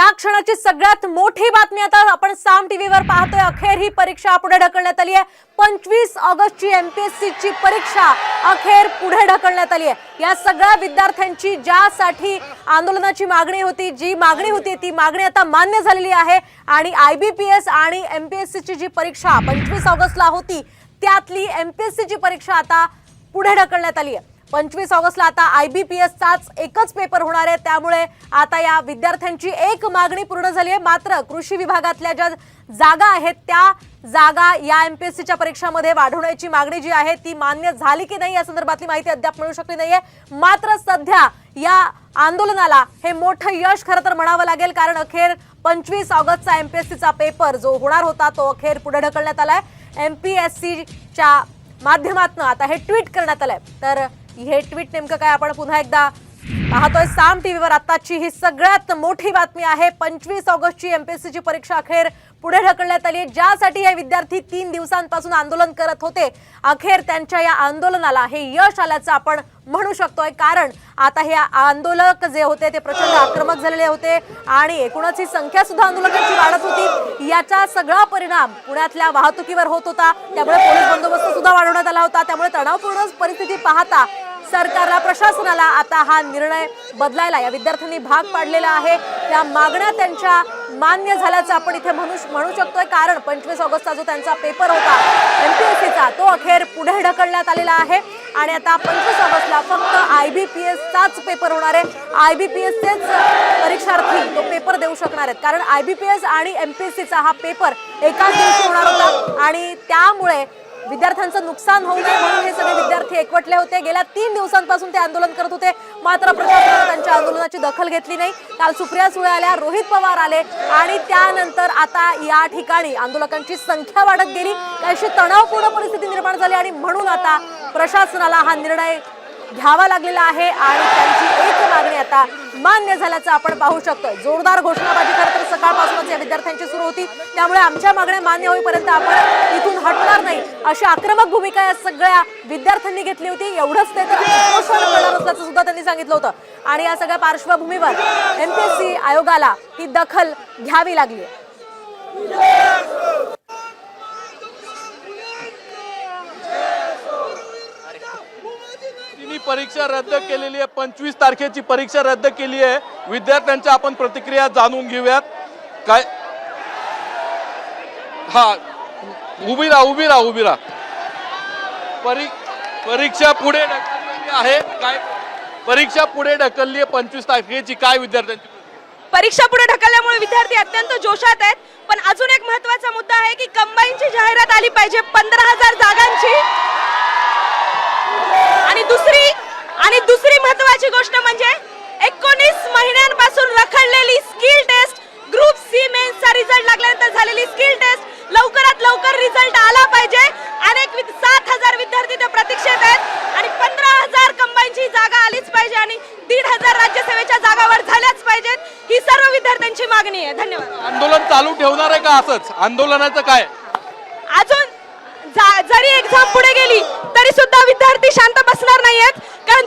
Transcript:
या क्षणाची सगळ्यात मोठी बातमी आता आपण साम टीव्हीवर पाहतोय. अखेर ही परीक्षा पुढे ढकलण्यात आली आहे. पंचवीस ऑगस्टची एम पी एस ची परीक्षा अखेर पुढे ढकलण्यात आली आहे. या सगळ्या विद्यार्थ्यांची ज्यासाठी आंदोलनाची मागणी होती जी मागणी होती ती मागणी आता मान्य झालेली आहे. आणि आय बी पी एस आणि एम पी एस ची जी परीक्षा पंचवीस ऑगस्टला होती त्यातली एम पी एस ची परीक्षा आता पुढे ढकलण्यात आली आहे. पंचवीस ऑगस्टला आता आय बी पी एसचाच एकच पेपर होणार आहे. त्यामुळे आता या विद्यार्थ्यांची एक मागणी पूर्ण झाली आहे. मात्र कृषी विभागातल्या ज्या जागा आहेत त्या जागा या एम पी एस सीच्या परीक्षामध्ये वाढवण्याची मागणी जी आहे ती मान्य झाली की नाही या संदर्भातली माहिती अद्याप मिळू शकली नाहीये. मात्र सध्या या आंदोलनाला हे मोठं यश खरं तर म्हणावं लागेल कारण अखेर पंचवीस ऑगस्टचा एम पी एस सीचा पेपर जो होणार होता तो अखेर पुढे ढकलण्यात आलाय. सीच्या माध्यमातून आता हे ट्विट करण्यात आलंय. तर हे ट्विट नेमकं काय आपण पुन्हा एकदा पाहतोय. साम टीव्हीवर आताची ही सगळ्यात मोठी बातमी आहे. पंचवीस ऑगस्टची एमपीएससीची परीक्षा अखेर पुढे ढकलण्यात आली आहे. ज्यासाठी हे विद्यार्थी तीन दिवसांपासून आंदोलन करत होते. अखेर त्यांच्या या आंदोलनाला हे यश आल्याचं आपण म्हणू शकतोय. कारण आता हे आंदोलक जे होते ते प्रचंड आक्रमक झालेले होते आणि एकूणच ही संख्या सुद्धा आंदोलकांची वाढत होती. याचा सगळा परिणाम पुण्यातल्या वाहतुकीवर होत होता. त्यामुळे पोलीस बंदोबस्त सुद्धा वाढवण्यात आला होता. त्यामुळे तणावपूर्ण परिस्थिती पाहता सरकारला प्रशासनाला आता हा निर्णय बदलायला या विद्यार्थ्यांनी भाग पाडलेला आहे. त्या मागण्या त्यांच्या मान्य झाल्याचं आपण इथे म्हणू म्हणू शकतोय. कारण पंचवीस ऑगस्टचा जो त्यांचा पेपर होता एम पी एस सीचा तो अखेर पुढे ढकलण्यात आलेला आहे. आणि आता पंचवीस ऑगस्टला फक्त आय बी पी एसचाच पेपर होणार आहे. आय बी पी एसचेच परीक्षार्थी तो पेपर देऊ शकणार आहेत. कारण आय बी पी एस आणि एम पी एस सीचा हा पेपर एकाच दिवशी होणार होता. आणि त्यामुळे विद्यार्थ्यांचं नुकसान होऊ नये म्हणून हे सगळे विद्यार्थी एकवटले होते. गेल्या तीन दिवसांपासून ते आंदोलन करत होते. मात्र प्रशासनानं त्यांच्या आंदोलनाची दखल घेतली नाही. काल सुप्रिया सुळे आल्या रोहित पवार आले आणि त्यानंतर आता या ठिकाणी आंदोलकांची संख्या वाढत गेली. अशी तणावपूर्ण परिस्थिती निर्माण झाली आणि म्हणून आता प्रशासनाला हा निर्णय घ्यावा लागलेला आहे आणि त्यांची एक मागणी आता मान्य झाल्याचं आपण पाहू शकतो. जोरदार घोषणाबाजी खरं सकाळपासूनच या विद्यार्थ्यांची सुरू होती. त्यामुळे आमच्या मागण्या मान्य होईपर्यंत आपण इथून हटणार नाही. अशी आक्रमक भूमिका या सगळ्या विद्यार्थ्यांनी घेतली होती. एवढंच ते तर उपोषण करणार असल्याचं सुद्धा त्यांनी सांगितलं होतं. आणि या सगळ्या पार्श्वभूमीवर एमपीएससी आयोगाला ही दखल घ्यावी लागली परीक्षा रद्द केलेली आहे. पंचवीस तारखेची परीक्षा रद्द केली आहे. विद्यार्थ्यांच्या आपण प्रतिक्रिया जाणून घेऊयात. काय? हा. उभी राहा उभी राहा उभी राहा. परी परीक्षा पुढे ढकललेली आहे. काय? परीक्षा पुढे ढकलली आहे पंचवीस तारखेची. काय विद्यार्थ्यांची परीक्षा पुढे ढकलल्यामुळे विद्यार्थी अत्यंत जोशात आहेत. पण अजून एक महत्त्वाचा मुद्दा आहे की कंबाईनची जाहिरात आली पाहिजे पंधरा हजार जागांची. आणि दुसरी आणि दुसरी महत्वाची गोष्ट म्हणजे एकोणीस महिन्यांपासून रखडलेली स्किल टेस्ट ग्रुप सी मेन्सचा रिझल्ट लागल्यानंतर झालेली स्किल टेस्ट लवकरात लवकर रिझल्ट आला पाहिजे. अनेक सात हजार विद्यार्थी प्रतीक्षेत आहेत. आणि पंधरा हजार कंबाईनची जागा आलीच पाहिजे आणि दीड हजार राज्यसेवेच्या जागावर झाल्याच पाहिजेत. ही सर्व विद्यार्थ्यांची मागणी आहे. धन्यवाद. आंदोलन चालू ठेवणार आहे का असंच? आंदोलनाचं काय? अजून जरी एक्झाम पुढे गेली तरी सुद्धा विद्यार्थी शांत बसणार नाहीयेत. कारण